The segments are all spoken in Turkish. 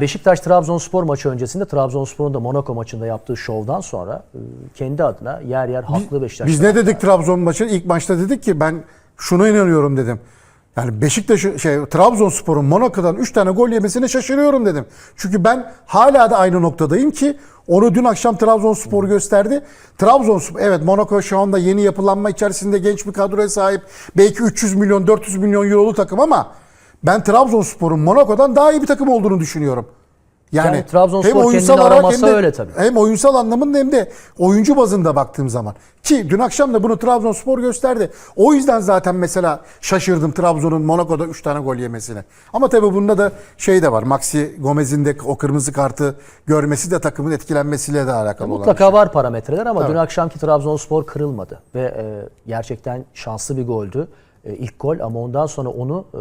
Beşiktaş Trabzonspor maçı öncesinde Trabzonspor'un da Monaco maçında yaptığı şovdan sonra e, kendi adına yer yer haklı Beşiktaş. Biz ne dedik Trabzon maçı? İlk maçta dedik ki ben şuna inanıyorum dedim. Yani Beşiktaş şey Trabzonspor'un Monaco'dan 3 tane gol yemesine şaşırıyorum dedim. Çünkü ben hala da aynı noktadayım ki onu dün akşam Trabzonspor gösterdi. Trabzonspor evet Monaco şu anda yeni yapılanma içerisinde genç bir kadroya sahip. Belki 300 milyon 400 milyon eurolu takım ama ben Trabzonspor'un Monaco'dan daha iyi bir takım olduğunu düşünüyorum. Yani Trabzonspor kendini aramasa öyle tabii. Hem oyunsal anlamında hem de oyuncu bazında baktığım zaman. Ki dün akşam da bunu Trabzonspor gösterdi. O yüzden zaten mesela şaşırdım Trabzon'un Monaco'da 3 tane gol yemesine. Ama tabii bunda da şey de var. Maxi Gomez'in de o kırmızı kartı görmesi de takımın etkilenmesiyle de alakalı olan bir Mutlaka şey. var parametreler ama Tabii. dün akşamki Trabzonspor kırılmadı ve e, gerçekten şanslı bir goldü. E, ilk gol ama ondan sonra onu e,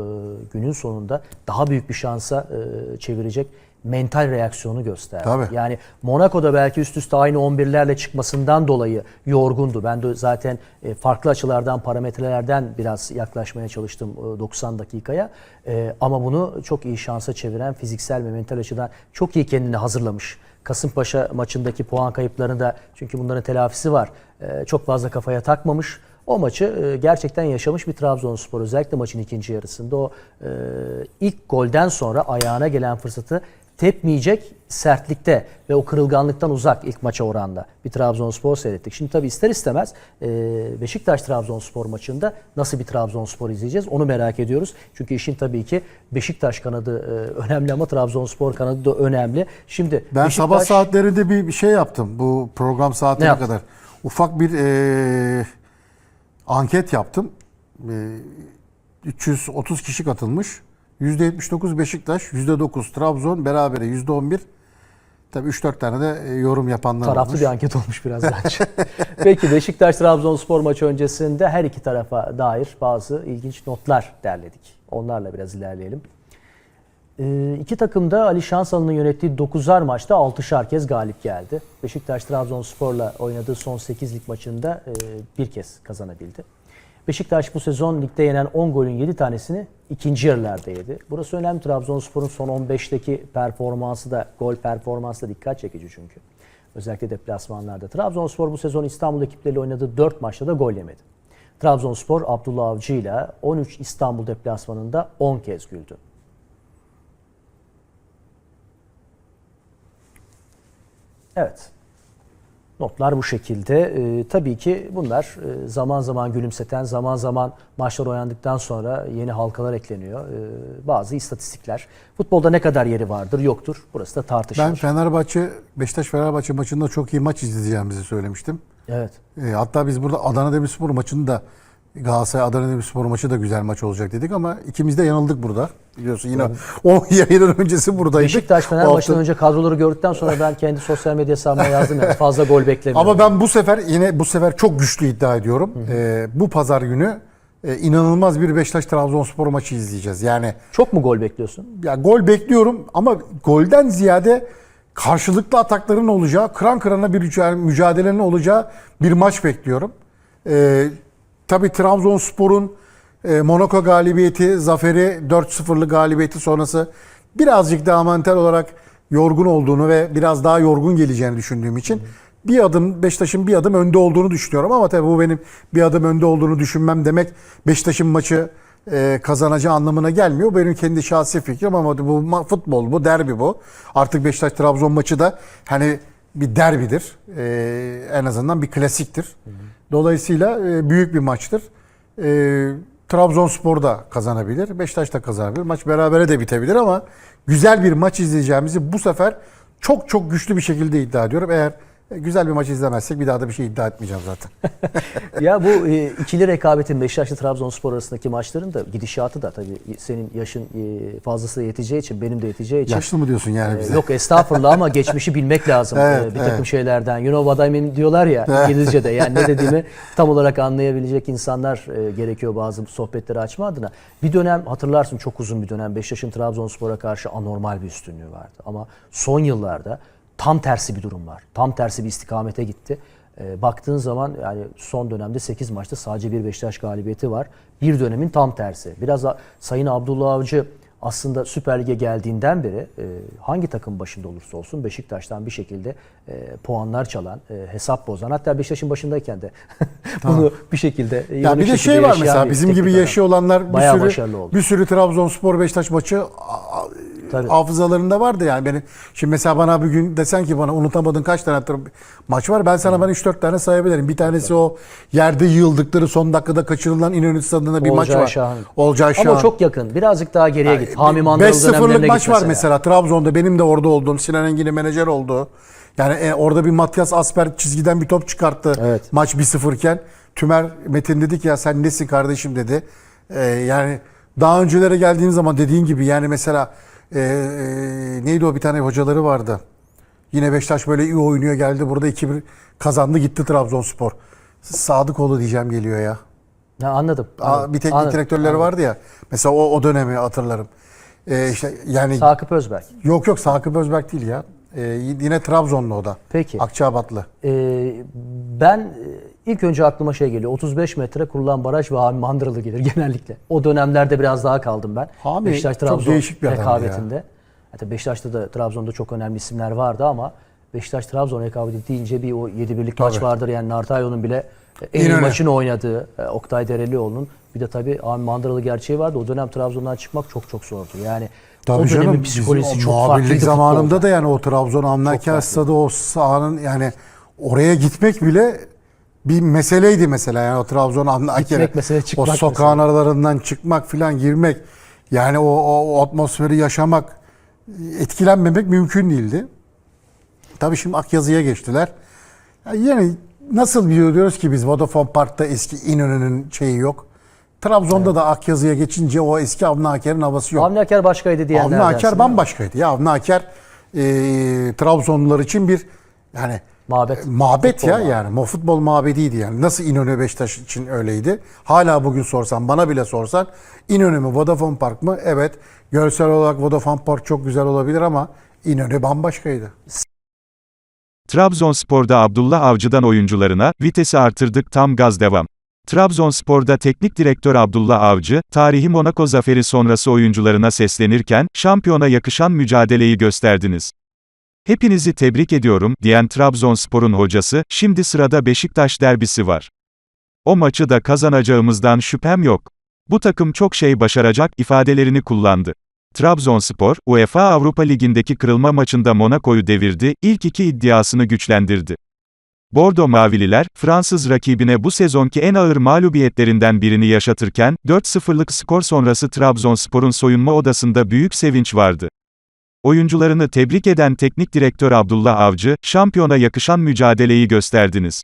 günün sonunda daha büyük bir şansa e, çevirecek mental reaksiyonu gösterdi. Tabii. Yani Monaco'da belki üst üste aynı 11'lerle çıkmasından dolayı yorgundu. Ben de zaten farklı açılardan, parametrelerden biraz yaklaşmaya çalıştım e, 90 dakikaya. Ama bunu çok iyi şansa çeviren fiziksel ve mental açıdan çok iyi kendini hazırlamış. Kasımpaşa maçındaki puan kayıplarını da çünkü bunların telafisi var. Çok fazla kafaya takmamış. O maçı e, gerçekten yaşamış bir Trabzonspor. Özellikle maçın ikinci yarısında o e, ilk golden sonra ayağına gelen fırsatı tepmeyecek sertlikte ve o kırılganlıktan uzak ilk maça oranla bir Trabzonspor seyrettik. Şimdi tabii ister istemez e, Beşiktaş Trabzonspor maçında nasıl bir Trabzonspor izleyeceğiz onu merak ediyoruz. Çünkü işin tabii ki Beşiktaş kanadı önemli ama Trabzonspor kanadı da önemli. Şimdi Ben Beşiktaş, sabah saatlerinde bir şey yaptım. Bu program Ne saatine kadar. Ufak bir eee, anket yaptım. Eee, 330 kişi katılmış. %79 Beşiktaş, %9 Trabzon, berabere %11. Tabii 3-4 tane de e, yorum yapanlar Taraflı olmuş. bir anket olmuş biraz bence. Peki Beşiktaş Trabzonspor maçı öncesinde her iki tarafa dair bazı ilginç notlar derledik. Onlarla biraz ilerleyelim. Ee, iki takım da Ali Şansalı'nın yönettiği 9'ar maçta 6'şar kez galip geldi. Beşiktaş Trabzonspor'la oynadığı son 8 lig maçında e, bir kez kazanabildi. Beşiktaş bu sezon ligde yenen 10 golün 7 tanesini ikinci yarılarda yedi. Burası önemli. Trabzonspor'un son 15'teki performansı da, gol performansı da dikkat çekici çünkü. Özellikle deplasmanlarda. Trabzonspor bu sezon İstanbul ekipleriyle oynadığı 4 maçta da gol yemedi. Trabzonspor Abdullah Avcı ile 13 İstanbul deplasmanında 10 kez güldü. Evet. Notlar bu şekilde. Ee, tabii ki bunlar e, zaman zaman gülümseten, zaman zaman maçlar oynandıktan sonra yeni halkalar ekleniyor. Ee, bazı istatistikler. Futbolda ne kadar yeri vardır, yoktur. Burası da tartışılır. Ben Fenerbahçe, Beşiktaş Fenerbahçe maçında çok iyi maç izleyeceğimizi söylemiştim. Evet. E, hatta biz burada Adana Demirspor maçını da Galatasaray Adana Demirspor maçı da güzel maç olacak dedik ama ikimiz de yanıldık burada. Biliyorsun yine o yayının öncesi buradaydık. Beşiktaş Fener O maçından hafta- önce kadroları gördükten sonra ben kendi sosyal medya hesabıma yazdım yani fazla gol beklemiyorum. Ama ben bu sefer yine bu sefer çok güçlü iddia ediyorum. E, bu pazar günü e, inanılmaz bir Beşiktaş Trabzonspor maçı izleyeceğiz. Yani Çok mu gol bekliyorsun? ya gol bekliyorum ama golden ziyade karşılıklı atakların olacağı, kıran kırana bir müca- mücadelenin olacağı bir maç bekliyorum. Ee, tabii Trabzonspor'un e, Monaco galibiyeti, zaferi 4-0'lık galibiyeti sonrası birazcık daha mental olarak yorgun olduğunu ve biraz daha yorgun geleceğini düşündüğüm için bir adım Beşiktaş'ın bir adım önde olduğunu düşünüyorum ama tabii bu benim bir adım önde olduğunu düşünmem demek Beşiktaş'ın maçı e, kazanacağı anlamına gelmiyor. Benim kendi şahsi fikrim ama bu futbol bu, derbi bu. Artık Beşiktaş Trabzon maçı da hani bir derbidir. E, en azından bir klasiktir. Dolayısıyla e, büyük bir maçtır. E, Trabzonspor da kazanabilir, Beşiktaş da kazanabilir. Maç berabere de bitebilir ama güzel bir maç izleyeceğimizi bu sefer çok çok güçlü bir şekilde iddia ediyorum. Eğer güzel bir maç izlemezsek bir daha da bir şey iddia etmeyeceğim zaten. ya bu e, ikili rekabetin Beşiktaş'la Trabzonspor arasındaki maçların da gidişatı da tabii senin yaşın e, fazlası yeteceği için benim de yeteceği için. Yaşlı mı diyorsun yani E, bize? Yok estağfurullah ama geçmişi bilmek lazım Evet, e, bir takım evet. şeylerden. You know what I mean diyorlar ya. İngilizce'de. Yani ne dediğimi tam olarak anlayabilecek insanlar e, gerekiyor bazı sohbetleri açma adına. Bir dönem hatırlarsın çok uzun bir dönem Beşiktaş'ın Trabzonspor'a karşı anormal bir üstünlüğü vardı. Ama son yıllarda tam tersi bir durum var. Tam tersi bir istikamete gitti. E, baktığın zaman yani son dönemde 8 maçta sadece bir Beşiktaş galibiyeti var. Bir dönemin tam tersi. Biraz da Sayın Abdullah Avcı aslında Süper Lig'e geldiğinden beri e, hangi takım başında olursa olsun Beşiktaş'tan bir şekilde e, puanlar çalan, e, hesap bozan hatta Beşiktaş'ın başındayken de bunu bir şekilde Ya bir de şey var mesela bizim gibi yaşıyor olanlar bir sürü başarılı oldu. bir sürü Trabzonspor Beşiktaş maçı a- a- Tabii. hafızalarında vardı yani benim. Şimdi mesela bana bugün desen ki bana unutamadığın kaç tane maç var ben sana ben 3-4 tane sayabilirim. Bir tanesi o yerde yığıldıkları son dakikada kaçırılan İnönü Stadı'nda bir maç Olcay var. Şahan. Olcay Şahan. Ama çok yakın. Birazcık daha geriye git. Hami Mandıralı 5-0'lık dönemlerine maç var mesela Trabzon'da benim de orada olduğum Sinan Engin'in menajer olduğu. Yani e, orada bir Matias Asper çizgiden bir top çıkarttı. Evet. Maç 1-0 iken Tümer Metin dedi ki ya sen nesin kardeşim dedi. E, yani daha öncelere geldiğin zaman dediğin gibi yani mesela e, e, neydi o bir tane hocaları vardı. Yine Beşiktaş böyle iyi oynuyor geldi burada 2-1 kazandı gitti Trabzonspor. Sadıkoğlu diyeceğim geliyor ya. Ha, anladım. Anladım. bir teknik Anladım, direktörleri anladım. vardı ya. Mesela o, o dönemi hatırlarım. E, işte yani Sakıp Özberk. Yok yok Sakıp Özberk değil ya. Ee, yine Trabzonlu o da. Peki. Akçabatlı. Ee, ben ilk önce aklıma şey geliyor. 35 metre kurulan baraj ve Hami Mandıralı gelir genellikle. O dönemlerde biraz daha kaldım ben. Hami Beşiktaş çok Trabzon değişik bir rekabetinde. Hatta Beşiktaş'ta da Trabzon'da çok önemli isimler vardı ama Beşiktaş Trabzon rekabeti deyince bir o 7 birlik maç Tabii. vardır. Yani Nartayo'nun bile en iyi maçını oynadığı e, Oktay Derelioğlu'nun bir de tabii Hami Mandıralı gerçeği vardı. O dönem Trabzon'dan çıkmak çok çok zordu. Yani o dönemin psikolojisi çok farklıydı zamanında futbolda. da yani o Trabzon farklı. stadı o sahanın yani oraya gitmek bile bir meseleydi mesela yani o Trabzon. Gitmek mesele, O çıkmak sokağın aralarından çıkmak filan girmek yani o, o, o atmosferi yaşamak etkilenmemek mümkün değildi. Tabii şimdi Akyazı'ya geçtiler. Yani nasıl biliyoruz ki biz Vodafone Park'ta eski İnönü'nün şeyi yok. Trabzon'da da Akyazı'ya geçince o eski Avni Aker'in havası yok. Avni Aker başkaydı Avni diyenlerdensin. Aker bambaşkaydı. Ya Avni Aker e, Trabzonlular için bir yani Mabet. mabet Futbol ya mabeti. yani. O futbol mabediydi yani. Nasıl İnönü Beşiktaş için öyleydi. Hala bugün sorsan bana bile sorsan İnönü mü Vodafone Park mı? Evet. Görsel olarak Vodafone Park çok güzel olabilir ama İnönü bambaşkaydı. Trabzonspor'da Abdullah Avcı'dan oyuncularına, vitesi artırdık tam gaz devam. Trabzonspor'da teknik direktör Abdullah Avcı, tarihi Monaco zaferi sonrası oyuncularına seslenirken, şampiyona yakışan mücadeleyi gösterdiniz. Hepinizi tebrik ediyorum, diyen Trabzonspor'un hocası, şimdi sırada Beşiktaş derbisi var. O maçı da kazanacağımızdan şüphem yok. Bu takım çok şey başaracak ifadelerini kullandı. Trabzonspor, UEFA Avrupa Ligi'ndeki kırılma maçında Monaco'yu devirdi, ilk iki iddiasını güçlendirdi. Bordo Mavililer, Fransız rakibine bu sezonki en ağır mağlubiyetlerinden birini yaşatırken, 4-0'lık skor sonrası Trabzonspor'un soyunma odasında büyük sevinç vardı. Oyuncularını tebrik eden teknik direktör Abdullah Avcı, şampiyona yakışan mücadeleyi gösterdiniz.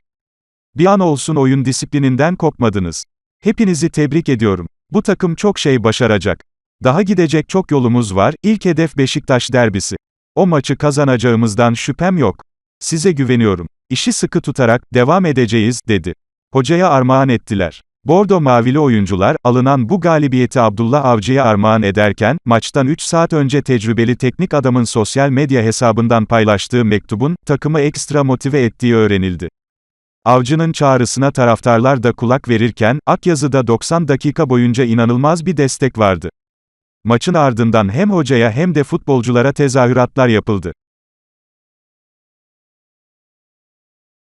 Bir an olsun oyun disiplininden kopmadınız. Hepinizi tebrik ediyorum. Bu takım çok şey başaracak. Daha gidecek çok yolumuz var, ilk hedef Beşiktaş derbisi. O maçı kazanacağımızdan şüphem yok. Size güveniyorum. İşi sıkı tutarak, devam edeceğiz, dedi. Hocaya armağan ettiler. Bordo Mavili oyuncular, alınan bu galibiyeti Abdullah Avcı'ya armağan ederken, maçtan 3 saat önce tecrübeli teknik adamın sosyal medya hesabından paylaştığı mektubun, takımı ekstra motive ettiği öğrenildi. Avcı'nın çağrısına taraftarlar da kulak verirken, Akyazı'da 90 dakika boyunca inanılmaz bir destek vardı. Maçın ardından hem hocaya hem de futbolculara tezahüratlar yapıldı.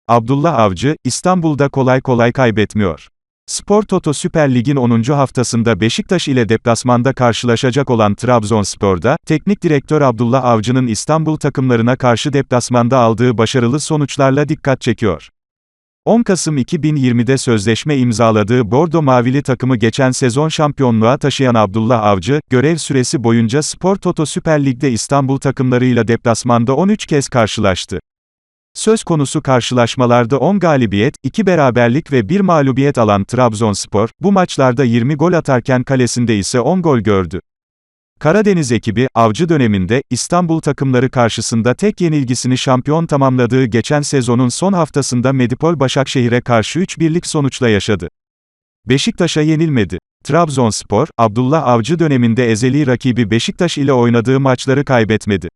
Abdullah Avcı, İstanbul'da kolay kolay kaybetmiyor. Spor Toto Süper Lig'in 10. haftasında Beşiktaş ile deplasmanda karşılaşacak olan Trabzonspor'da, teknik direktör Abdullah Avcı'nın İstanbul takımlarına karşı deplasmanda aldığı başarılı sonuçlarla dikkat çekiyor. 10 Kasım 2020'de sözleşme imzaladığı Bordo Mavili takımı geçen sezon şampiyonluğa taşıyan Abdullah Avcı, görev süresi boyunca Spor Toto Süper Lig'de İstanbul takımlarıyla deplasmanda 13 kez karşılaştı. Söz konusu karşılaşmalarda 10 galibiyet, 2 beraberlik ve 1 mağlubiyet alan Trabzonspor, bu maçlarda 20 gol atarken kalesinde ise 10 gol gördü. Karadeniz ekibi, avcı döneminde, İstanbul takımları karşısında tek yenilgisini şampiyon tamamladığı geçen sezonun son haftasında Medipol Başakşehir'e karşı 3-1'lik sonuçla yaşadı. Beşiktaş'a yenilmedi. Trabzonspor, Abdullah Avcı döneminde ezeli rakibi Beşiktaş ile oynadığı maçları kaybetmedi.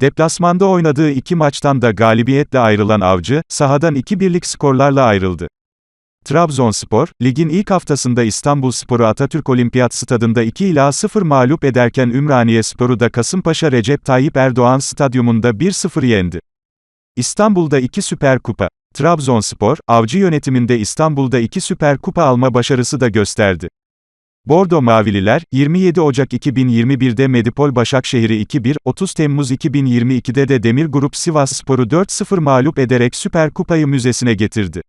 Deplasmanda oynadığı iki maçtan da galibiyetle ayrılan Avcı, sahadan 2-1'lik skorlarla ayrıldı. Trabzonspor, ligin ilk haftasında İstanbulspor'u Atatürk Olimpiyat Stadında 2 ila 0 mağlup ederken Ümraniyespor'u da Kasımpaşa Recep Tayyip Erdoğan Stadyumunda 1-0 yendi. İstanbul'da 2 Süper Kupa. Trabzonspor, avcı yönetiminde İstanbul'da 2 Süper Kupa alma başarısı da gösterdi. Bordo Mavililer, 27 Ocak 2021'de Medipol Başakşehir'i 2-1, 30 Temmuz 2022'de de Demir Grup Sivasspor'u 4-0 mağlup ederek Süper Kupayı müzesine getirdi.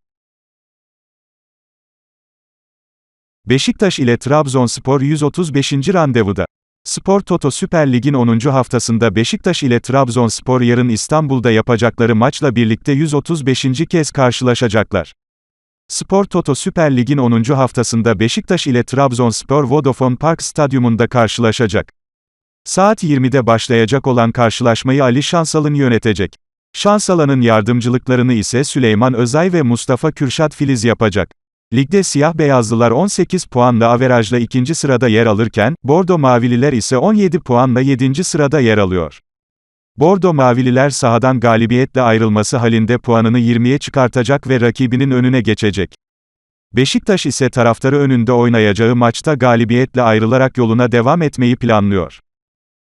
Beşiktaş ile Trabzonspor 135. randevuda. Spor Toto Süper Lig'in 10. haftasında Beşiktaş ile Trabzonspor yarın İstanbul'da yapacakları maçla birlikte 135. kez karşılaşacaklar. Spor Toto Süper Lig'in 10. haftasında Beşiktaş ile Trabzonspor Vodafone Park Stadyumunda karşılaşacak. Saat 20'de başlayacak olan karşılaşmayı Ali Şansal'ın yönetecek. Şansalan'ın yardımcılıklarını ise Süleyman Özay ve Mustafa Kürşat Filiz yapacak. Ligde siyah beyazlılar 18 puanla averajla ikinci sırada yer alırken, Bordo Mavililer ise 17 puanla 7. sırada yer alıyor. Bordo Mavililer sahadan galibiyetle ayrılması halinde puanını 20'ye çıkartacak ve rakibinin önüne geçecek. Beşiktaş ise taraftarı önünde oynayacağı maçta galibiyetle ayrılarak yoluna devam etmeyi planlıyor.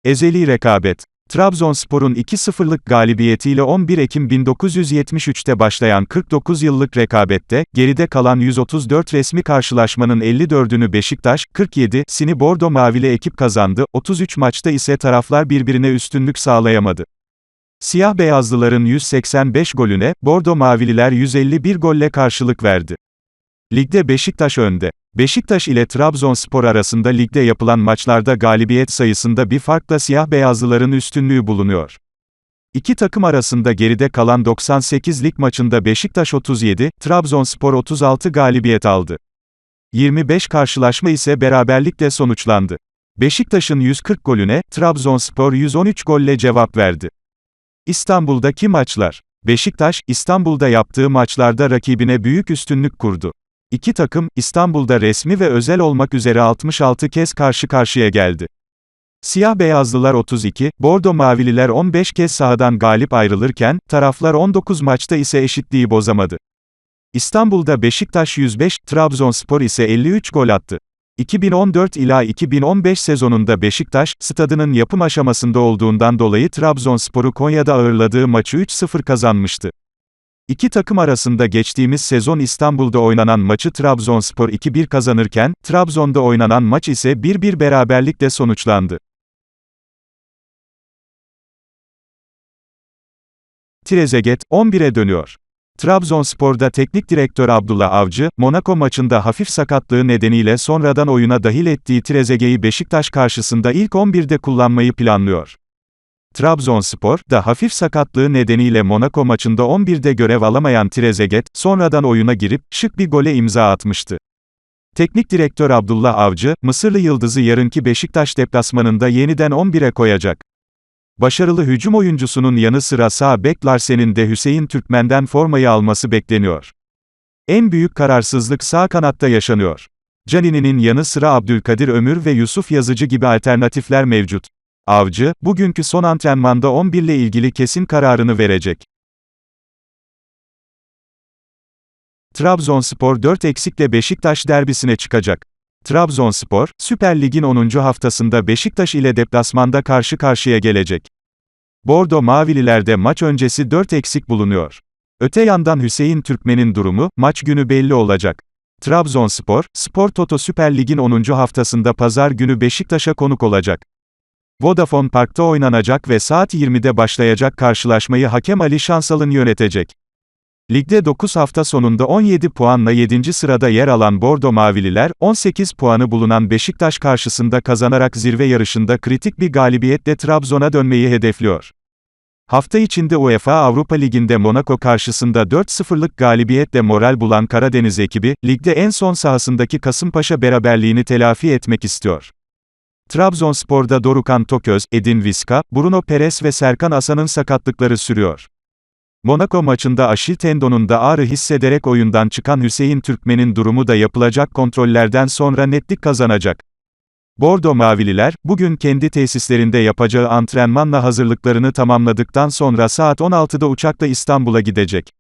Ezeli rekabet Trabzonspor'un 2-0'lık galibiyetiyle 11 Ekim 1973'te başlayan 49 yıllık rekabette, geride kalan 134 resmi karşılaşmanın 54'ünü Beşiktaş, 47'sini Bordo Mavili ekip kazandı, 33 maçta ise taraflar birbirine üstünlük sağlayamadı. Siyah beyazlıların 185 golüne, Bordo Mavililer 151 golle karşılık verdi. Ligde Beşiktaş önde. Beşiktaş ile Trabzonspor arasında ligde yapılan maçlarda galibiyet sayısında bir farkla siyah beyazlıların üstünlüğü bulunuyor. İki takım arasında geride kalan 98 lig maçında Beşiktaş 37, Trabzonspor 36 galibiyet aldı. 25 karşılaşma ise beraberlikle sonuçlandı. Beşiktaş'ın 140 golüne, Trabzonspor 113 golle cevap verdi. İstanbul'daki maçlar. Beşiktaş, İstanbul'da yaptığı maçlarda rakibine büyük üstünlük kurdu. İki takım, İstanbul'da resmi ve özel olmak üzere 66 kez karşı karşıya geldi. Siyah beyazlılar 32, Bordo Mavililer 15 kez sahadan galip ayrılırken, taraflar 19 maçta ise eşitliği bozamadı. İstanbul'da Beşiktaş 105, Trabzonspor ise 53 gol attı. 2014 ila 2015 sezonunda Beşiktaş, stadının yapım aşamasında olduğundan dolayı Trabzonspor'u Konya'da ağırladığı maçı 3-0 kazanmıştı. İki takım arasında geçtiğimiz sezon İstanbul'da oynanan maçı Trabzonspor 2-1 kazanırken, Trabzon'da oynanan maç ise 1-1 beraberlikle sonuçlandı. Trezeguet, 11'e dönüyor. Trabzonspor'da teknik direktör Abdullah Avcı, Monaco maçında hafif sakatlığı nedeniyle sonradan oyuna dahil ettiği Trezeguet'i Beşiktaş karşısında ilk 11'de kullanmayı planlıyor. Trabzonspor, da hafif sakatlığı nedeniyle Monaco maçında 11'de görev alamayan Trezeguet, sonradan oyuna girip, şık bir gole imza atmıştı. Teknik direktör Abdullah Avcı, Mısırlı Yıldız'ı yarınki Beşiktaş deplasmanında yeniden 11'e koyacak. Başarılı hücum oyuncusunun yanı sıra sağ bek Larsen'in de Hüseyin Türkmen'den formayı alması bekleniyor. En büyük kararsızlık sağ kanatta yaşanıyor. Canini'nin yanı sıra Abdülkadir Ömür ve Yusuf Yazıcı gibi alternatifler mevcut. Avcı, bugünkü son antrenmanda 11 ile ilgili kesin kararını verecek. Trabzonspor 4 eksikle Beşiktaş derbisine çıkacak. Trabzonspor, Süper Lig'in 10. haftasında Beşiktaş ile deplasmanda karşı karşıya gelecek. Bordo Mavililerde maç öncesi 4 eksik bulunuyor. Öte yandan Hüseyin Türkmen'in durumu, maç günü belli olacak. Trabzonspor, Spor Toto Süper Lig'in 10. haftasında pazar günü Beşiktaş'a konuk olacak. Vodafone Park'ta oynanacak ve saat 20'de başlayacak karşılaşmayı hakem Ali Şansal'ın yönetecek. Ligde 9 hafta sonunda 17 puanla 7. sırada yer alan Bordo Mavililer, 18 puanı bulunan Beşiktaş karşısında kazanarak zirve yarışında kritik bir galibiyetle Trabzon'a dönmeyi hedefliyor. Hafta içinde UEFA Avrupa Ligi'nde Monaco karşısında 4-0'lık galibiyetle moral bulan Karadeniz ekibi, ligde en son sahasındaki Kasımpaşa beraberliğini telafi etmek istiyor. Trabzonspor'da Dorukan Toköz, Edin Viska, Bruno Perez ve Serkan Asan'ın sakatlıkları sürüyor. Monaco maçında aşil tendonunda ağrı hissederek oyundan çıkan Hüseyin Türkmen'in durumu da yapılacak kontrollerden sonra netlik kazanacak. Bordo Mavililer, bugün kendi tesislerinde yapacağı antrenmanla hazırlıklarını tamamladıktan sonra saat 16'da uçakla İstanbul'a gidecek.